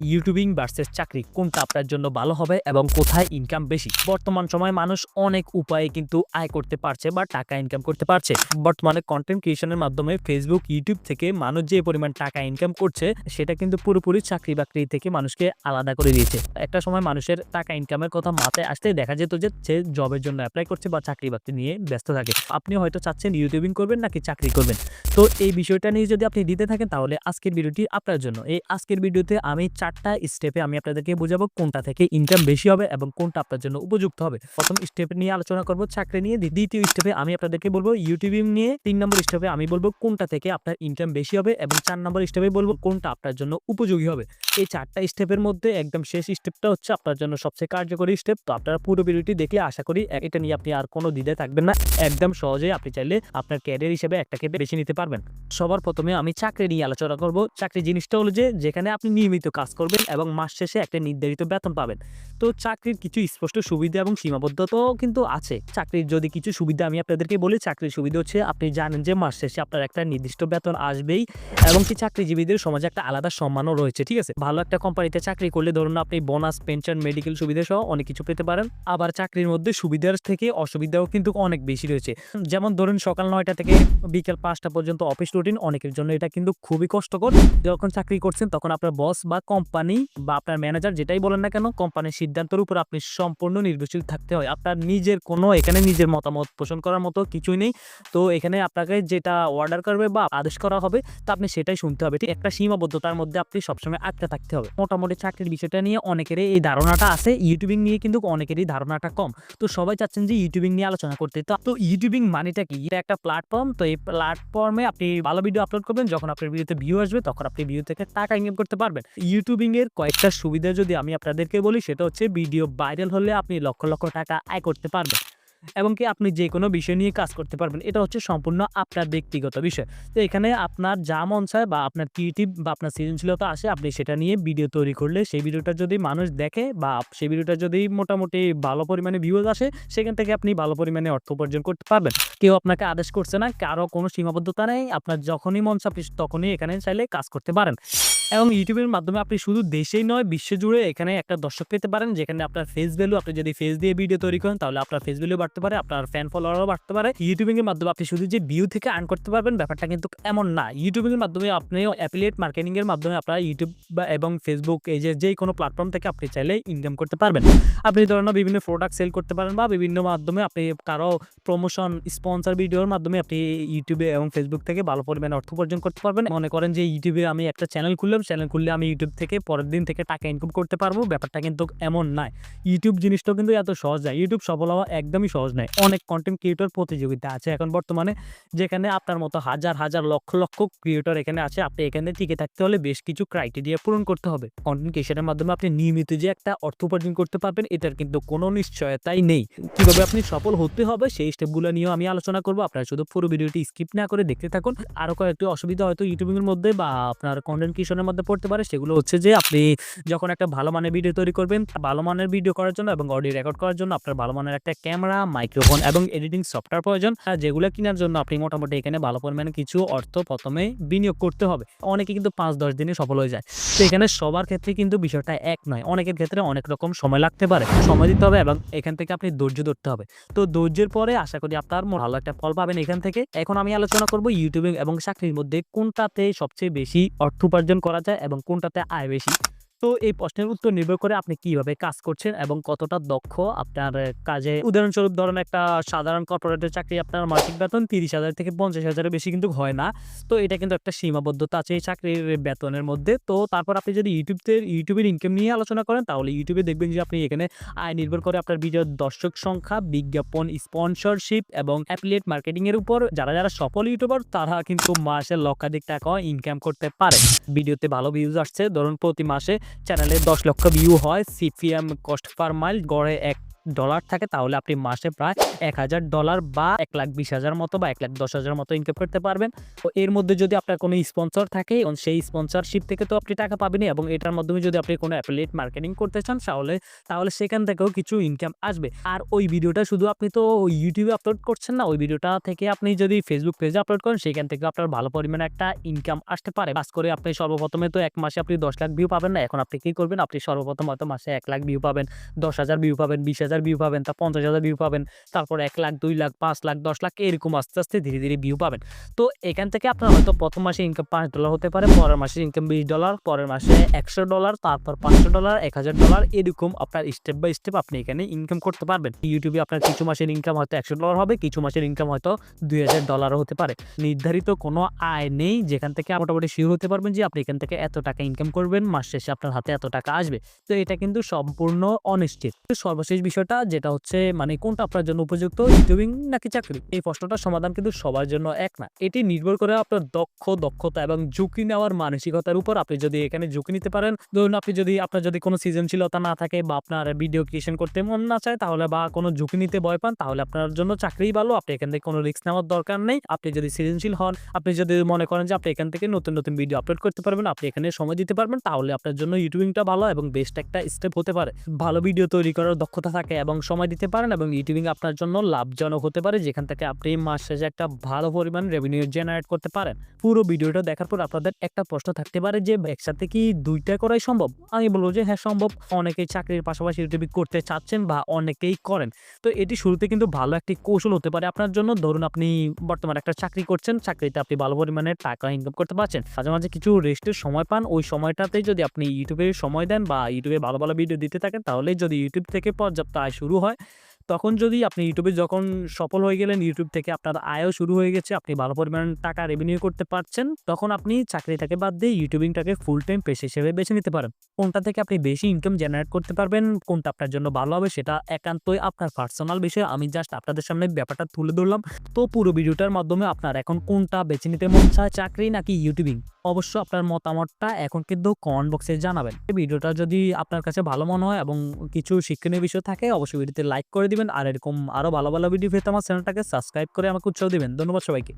YouTubing versus চাকরি, কোনটা আপনার জন্য ভালো হবে এবং কোথায় ইনকাম বেশি? বর্তমান সময়ে মানুষ অনেক উপায়ে কিন্তু আয় করতে পারছে বা টাকা ইনকাম করতে পারছে। বর্তমানে কন্টেন্ট ক্রিয়েশনের মাধ্যমে ফেসবুক ইউটিউব থেকে মানুষ যে পরিমাণ টাকা ইনকাম করছে, সেটা কিন্তু পুরোপুরি চাকরি বাকরি থেকে মানুষকে আলাদা করে দিয়েছে। একটা সময় মানুষের টাকা ইনকামের কথা মাথায় আসতে দেখা যেত যে সে জবের জন্য অ্যাপ্লাই করছে বা চাকরি বাকরি নিয়ে ব্যস্ত থাকে। আপনি হয়তো চাচ্ছেন ইউটিউবিং করবেন নাকি চাকরি করবেন? তো এই বিষয়টা নিয়ে যদি আপনি দিতে থাকেন তাহলে আজকের ভিডিওটি আপনার জন্য। এই আজকের ভিডিওতে আমি চারটা স্টেপে আমি আপনাদেরকে বোঝাবো কোনটা থেকে ইনকাম বেশি হবে এবং কোনটা আপনার জন্য উপযুক্ত হবে। প্রথম স্টেপ নিয়ে আলোচনা করব, চাকরি নিয়ে। দ্বিতীয় স্টেপে আমি আপনাদেরকে বলব ইউটিউবিং নিয়ে তিন নম্বর স্টেপে আমি বলব কোনটা থেকে আপনার ইনকাম বেশি হবে এবং চার নম্বর স্টেপে বলব কোনটা আপনার জন্য উপযোগী হবে। এই চারটা স্টেপের মধ্যে একদম শেষ স্টেপটা হচ্ছে আপনার জন্য সবচেয়ে কার্যকরী স্টেপ তো আপনারা পুরো ভিডিওটি দেখলে আশা করি এটা নিয়ে আপনি আর কোনো দ্বিধায় থাকবেন না। একদম সহজে আপনি চাইলে আপনার ক্যারিয়ার হিসেবে একটাকে বেছে নিতে পারবেন। সবার প্রথমে আমি চাকরি নিয়ে আলোচনা করব। চাকরি জিনিসটা হলো যে, যেখানে আপনি নিয়মিত কাজ করবেন এবং মাস শেষে একটা নির্ধারিত বেতন পাবেন। তো চাকরির কিছু স্পষ্ট সুবিধা এবং সীমাবদ্ধতাও কিন্তু আছে। চাকরির যদি কিছু সুবিধা আমি আপনাদেরকে বলি, চাকরির সুবিধা হচ্ছে আপনি জানেন যে মাস শেষে আপনার একটা নির্দিষ্ট বেতন আসবেই এবং কি চাকরিজীবীদের সমাজে একটা আলাদা সম্মানও রয়েছে, ঠিক আছে? ভালো একটা কোম্পানিতে চাকরি করলে ধরুন আপনি বোনাস পেনশন মেডিকেল সুবিধা সহ অনেক কিছু পেতে পারেন। আবার চাকরির মধ্যে সুবিধার থেকে অসুবিধাও কিন্তু অনেক বেশি রয়েছে। যেমন ধরুন সকাল নয়টা থেকে বিকেল পাঁচটা পর্যন্ত অফিস রুটিন অনেকের জন্য এটা কিন্তু খুবই কষ্টকর। যখন চাকরি করছেন তখন আপনার বস বা কোম্পানি বা আপনার ম্যানেজার যেটাই বলেন না কেন, কোম্পানির সিদ্ধান্তের উপর আপনি সম্পূর্ণ নির্ভরশীল থাকতে হয়। আপনার নিজের কোনো, এখানে নিজের মতামত পোষণ করার মতো কিছুই নেই। তো এখানে আপনাকে যেটা অর্ডার করবে বা আদেশ করা হবে, তা আপনি সেটাই শুনতে হবে। ঠিক একটা সীমাবদ্ধতার মধ্যে আপনি সবসময় আটকে থাকতে হবে। মোটামুটি চাকরির বিষয়টা নিয়ে অনেকেরই এই ধারণাটা আছে। ইউটিউবিং নিয়ে কিন্তু অনেকেরই ধারণাটা কম। তো সবাই চাচ্ছেন যে ইউটিউবিং নিয়ে আলোচনা করতে। তো তো ইউটিউবিং মানেটা কি? এটা একটা প্ল্যাটফর্ম তো এই প্ল্যাটফর্মে আপনি ভালো ভিডিও আপলোড করবেন। যখন আপনার ভিডিওতে ভিউ আসবে, তখন আপনি ভিডিও থেকে টাকা ইনকাম করতে পারবেন। ইউটিউবিং এর কয়েকটা সুবিধা যদি আমি আপনাদেরকে বলি, সেটা হচ্ছে ভিডিও ভাইরাল হলে আপনি লক্ষ লক্ষ টাকা আয় করতে পারবেন এবং কি আপনি যে কোনো বিষয় নিয়ে কাজ করতে পারবেন। এটা হচ্ছে সম্পূর্ণ আপনার ব্যক্তিগত বিষয়। তো এখানে আপনার যা মন চায় বা আপনার ক্রিয়েটিভ বা আপনার সৃজনশীলতা আসে, আপনি সেটা নিয়ে ভিডিও তৈরি করলে সেই ভিডিওটা যদি মানুষ দেখে বা সেই ভিডিওটা যদি মোটামুটি ভালো পরিমাণে ভিউজ আসে, সেখান থেকে আপনি ভালো পরিমাণে অর্থ উপার্জন করতে পারবেন। কেউ আপনাকে আদেশ করছে না, কারও কোনো সীমাবদ্ধতা নেই। আপনার যখনই মন আপনি তখনই এখানে চাইলে কাজ করতে পারেন। এবং ইউটিউবের মাধ্যমে আপনি শুধু দেশেই নয়, বিশ্ব জুড়ে এখানে একটা দর্শক পেতে পারেন, যেখানে আপনার ফেস ভ্যালু আপনি যদি ফেস দিয়ে ভিডিও তৈরি করেন, তাহলে আপনার ফেস ভ্যালু বাড়তে পারে, আপনার ফ্যান ফলোয়ারও বাড়তে পারে। ইউটিউবিং এর মাধ্যমে আপনি শুধু যে ভিউ থেকে আর্ন করতে পারবেন, ব্যাপারটা কিন্তু এমন না। ইউটিউবিং এর মাধ্যমে আপনি অ্যাফিলিয়েট মার্কেটিং এর মাধ্যমে আপনার ইউটিউব এবং ফেসবুক এই যে যে কোনো প্ল্যাটফর্ম থেকে আপনি চাইলে ইনকাম করতে পারবেন। আপনি ধরেন বিভিন্ন প্রোডাক্ট সেল করতে পারেন বা বিভিন্ন মাধ্যমে আপনি কারও প্রমোশন স্পন্সর ভিডিওর মাধ্যমে আপনি ইউটিউবে এবং ফেসবুক থেকে ভালো পরিমাণে অর্থ উপার্জন করতে পারবেন। মনে করেন যে ইউটিউবে আমি একটা চ্যানেল খুললাম চ্যানেল খুললে আমি ইউটিউব থেকে পরের দিন থেকে টাকা ইনকাম করতে পারব। ব্যাপারটা কিন্তু এমন নয়। ইউটিউব জিনিসটাও কিন্তু এত সহজ নয়। ইউটিউব সফল হওয়া একদমই সহজ নয়। অনেক কন্টেন্ট ক্রিয়েটর প্রতিযোগিতা আছে। এখন বর্তমানে যেখানে আপনার মতো হাজার হাজার, লক্ষ লক্ষ ক্রিয়েটর এখানে আছে। আপনি এখানে টিকে থাকতে হলে বেশ কিছু ক্রাইটেরিয়া পূরণ করতে হবে। কন্টেন্ট ক্রিয়েশনের মাধ্যমে আপনি নিয়মিত যে একটা অর্থ উপার্জন করতে পারবেন, এটার কিন্তু কোনো নিশ্চয়তাই নেই। কীভাবে আপনি সফল হতে হবে সেই স্টেপগুলো নিয়েও আমি আলোচনা করব। আপনারা শুধু পুরো ভিডিওটি স্কিপ না করে দেখতে থাকুন। আরও কয়েকটি অসুবিধা হয়তো ইউটিউবের মধ্যে বা আপনার কন্টেন্ট ক্রিয়েশনের মধ্যে পড়তে পারে, সেগুলো হচ্ছে যে আপনি যখন একটা ভালো মানের ভিডিও তৈরি করবেন ভালো মানের ভিডিও করার জন্য এবং অডিও রেকর্ড করার জন্য আপনার ভালো মানের একটা ক্যামেরা মাইক্রোফোন এবং এডিটিং সফটওয়্যার প্রয়োজন। আর যেগুলো কেনার জন্য আপনি মোটামুটি এখানে ভালো পরিমাণে কিছু অর্থ প্রথমে বিনিয়োগ করতে হবে। অনেকে কিন্তু পাঁচ, দশ দিনে সফল হয়ে যায়। তো এখানে সবার ক্ষেত্রে কিন্তু বিষয়টা এক নয়, অনেকের ক্ষেত্রে অনেক রকম সময় লাগতে পারে। সময় দিতে হবে এবং এখান থেকে আপনি ধৈর্য ধরতে হবে। তো ধৈর্যের পরে আশা করি আপনার ভালো একটা ফল পাবেন এখান থেকে। এখন আমি আলোচনা করব ইউটিউবিং এবং চাকরির মধ্যে কোনটাতে সবচেয়ে বেশি অর্থ উপার্জন করা যায় এবং কোনটাতে আয় বেশি? তো এই প্রশ্নের উত্তর নির্ভর করে আপনি কীভাবে কাজ করছেন এবং কতটা দক্ষ আপনার কাজে। উদাহরণস্বরূপ ধরেন একটা সাধারণ কর্পোরেটের চাকরি আপনার মাসিক বেতন তিরিশ হাজার থেকে পঞ্চাশ হাজারের বেশি কিন্তু হয় না। তো এটা কিন্তু একটা সীমাবদ্ধতা আছে এই চাকরির বেতনের মধ্যে। তো তারপর আপনি যদি ইউটিউবতে, ইউটিউবের ইনকাম নিয়ে আলোচনা করেন, তাহলে ইউটিউবে দেখবেন যে আপনি এখানে আয় নির্ভর করে আপনার ভিডিওর দর্শক সংখ্যা, বিজ্ঞাপন স্পন্সরশিপ এবং অ্যাফিলিয়েট মার্কেটিংয়ের উপর যারা যারা সফল ইউটিউবার, তারা কিন্তু মাসে লক্ষাধিক টাকা ইনকাম করতে পারে। ভিডিওতে ভালো ভিউজ আসছে। ধরুন প্রতি মাসে চ্যানেলে দশ লক্ষ ভিউ হয় সিপিএম কস্ট পার মাইল গড়ে এক ডলার থাকে, তাহলে আপনি মাসে প্রায় এক হাজার ডলার বা এক লাখ বিশ হাজার মতো বা এক লাখ দশ হাজার মতো ইনকাম করতে পারবেন। তো এর মধ্যে যদি আপনার কোনো স্পন্সর থাকে সেই স্পন্সরশিপ থেকে তো আপনি টাকা পাবেনই, এবং এটার মাধ্যমে যদি আপনি কোনো অ্যাফিলিয়েট মার্কেটিং করতে চান, তাহলে তাহলে সেখান থেকেও কিছু ইনকাম আসবে। আর ওই ভিডিওটা শুধু আপনি তো ইউটিউবে আপলোড করছেন না, ওই ভিডিওটা থেকে আপনি যদি ফেসবুক পেজে আপলোড করেন, সেখান থেকে আপনার ভালো পরিমাণে একটা ইনকাম আসতে পারে। কাজ করে আপনি সর্বপ্রথমে তো এক মাসে আপনি দশ লাখ ভিউ পাবেন না, এখন আপনি কি করবেন? আপনি সর্বপ্রথম হয়তো মাসে এক লাখ ভিউ পাবেন, দশ হাজার ভিউ পাবেন, বিশ হাজার ভিউ পাবেন, তা পঞ্চাশ হাজার ভিউ পাবেন, তারপর এক লাখ, দুই লাখ, পাঁচ লাখ, দশ লাখ, এরকম আস্তে আস্তে ধীরে ধীরে ভিউ পাবেন। তো এখান থেকে আপনার হয়তো প্রথম মাসে ইনকাম পাঁচ ডলার হতে পারে, পরের মাসে ইনকাম বিশ ডলার পরের মাসে একশো ডলার তারপর পাঁচশো ডলার এক হাজার ডলার এরকম আপনার স্টেপ বাই স্টেপ আপনি এখানে ইনকাম করতে পারবেন। ইউটিউবে আপনার কিছু মাসের ইনকাম হয়তো একশো ডলার হবে, কিছু মাসের ইনকাম হয়তো দুই হাজার ডলারও হতে পারে। নির্ধারিত কোনো আয় নেই, যেখান থেকে মোটামুটি শিওর হতে পারবেন যে আপনি এখান থেকে এত টাকা ইনকাম করবেন, মাস শেষে আপনার হাতে এত টাকা আসবে। তো এটা কিন্তু সম্পূর্ণ অনিশ্চিত। সর্বশেষ বিষয়টা যেটা হচ্ছে মানে কোনটা আপনার জন্য উপযুক্ত ইউটিউবিং নাকি চাকরি? এই প্রশ্নটার সমাধান কিন্তু সবার জন্য এক না। এটি নির্ভর করে আপনার দক্ষ, দক্ষতা এবং ঝুঁকি নেওয়ার মানসিকতার উপর আপনি যদি এখানে ঝুঁকি নিতে পারেন, ধরুন আপনি যদি, আপনার যদি কোনো সৃজনশীলতা না থাকে বা আপনার ভিডিও ক্রিয়েশন করতে মন না চায় তাহলে বা কোনো ঝুঁকি নিতে ভয় পান, তাহলে আপনার জন্য চাকরিই ভালো। আপনি এখান থেকে কোনো রিস্ক নেওয়ার দরকার নেই। আপনি যদি সৃজনশীল হন, আপনি যদি মনে করেন যে আপনি এখান থেকে নতুন নতুন ভিডিও আপলোড করতে পারবেন, আপনি এখানে সময় দিতে পারবেন, তাহলে আপনার জন্য ইউটিউবিংটা ভালো এবং বেস্ট একটা স্টেপ হতে পারে। ভালো ভিডিও তৈরি করার দক্ষতা থাকে এবং সময় দিতে পারেন এবং ইউটিউবিং আপনার জন্য লাভজনক হতে পারে, যেখান থেকে আপনি মাস শেষে একটা ভালো পরিমাণ রেভিনিউ জেনারেট করতে পারেন। পুরো ভিডিওটা দেখার পর আপনাদের একটা প্রশ্ন থাকতে পারে যে, একসাথে কি দুইটা করাই সম্ভব? আমি বলব যে হ্যাঁ সম্ভব। অনেকেই চাকরির পাশাপাশি ইউটিউবিং করতে চাচ্ছেন বা অনেকেই করেন। তো এটি শুরুতে কিন্তু ভালো একটি কৌশল হতে পারে আপনার জন্য। ধরুন আপনি বর্তমানে একটা চাকরি করছেন, চাকরিতে আপনি ভালো পরিমাণে টাকা ইনকাম করতে পারছেন। মাঝে মাঝে কিছু রেস্টের সময় পান। ওই সময়টাতে যদি আপনি ইউটিউবে সময় দেন বা ইউটিউবে ভালো ভালো ভিডিও দিতে থাকেন, তাহলে যদি ইউটিউব থেকে পর্যাপ্ত আয় শুরু হয়। তখন যদি আপনি ইউটিউবে যখন সফল হয়ে গেলেন, ইউটিউব থেকে আপনার আয়ও শুরু হয়ে গেছে, আপনি ভালো পরিমাণ টাকা রেভিনিউ করতে পারছেন, তখন আপনি চাকরিটাকে বাদ দিয়ে ইউটিউবিংটাকে ফুল টাইম পেশা হিসেবে বেছে নিতে পারেন। কোনটা থেকে আপনি বেশি ইনকাম জেনারেট করতে পারবেন, কোনটা আপনার জন্য ভালো হবে, সেটা একান্তই আপনার পার্সোনাল বিষয়। আমি জাস্ট আপনাদের সামনে ব্যাপারটা তুলে ধরলাম। তো পুরো ভিডিওটার মাধ্যমে আপনার এখন কোনটা বেছে নিতে মন চাকরি নাকি ইউটিউবিং অবশ্য আপনার মতামতটা এখন কিন্তু কমেন্ট বক্সে জানাবেন। ভিডিওটা যদি আপনার কাছে ভালো মনে হয় এবং কিছু শিক্ষণীয় বিষয় থাকে, অবশ্যই ভিডিওতে লাইক করে দিবেন। আর এরকম আরও ভালো ভালো ভিডিও পেতে আমার চ্যানেলটাকে সাবস্ক্রাইব করে আমাকে উৎসাহ দিবেন। ধন্যবাদ সবাইকে।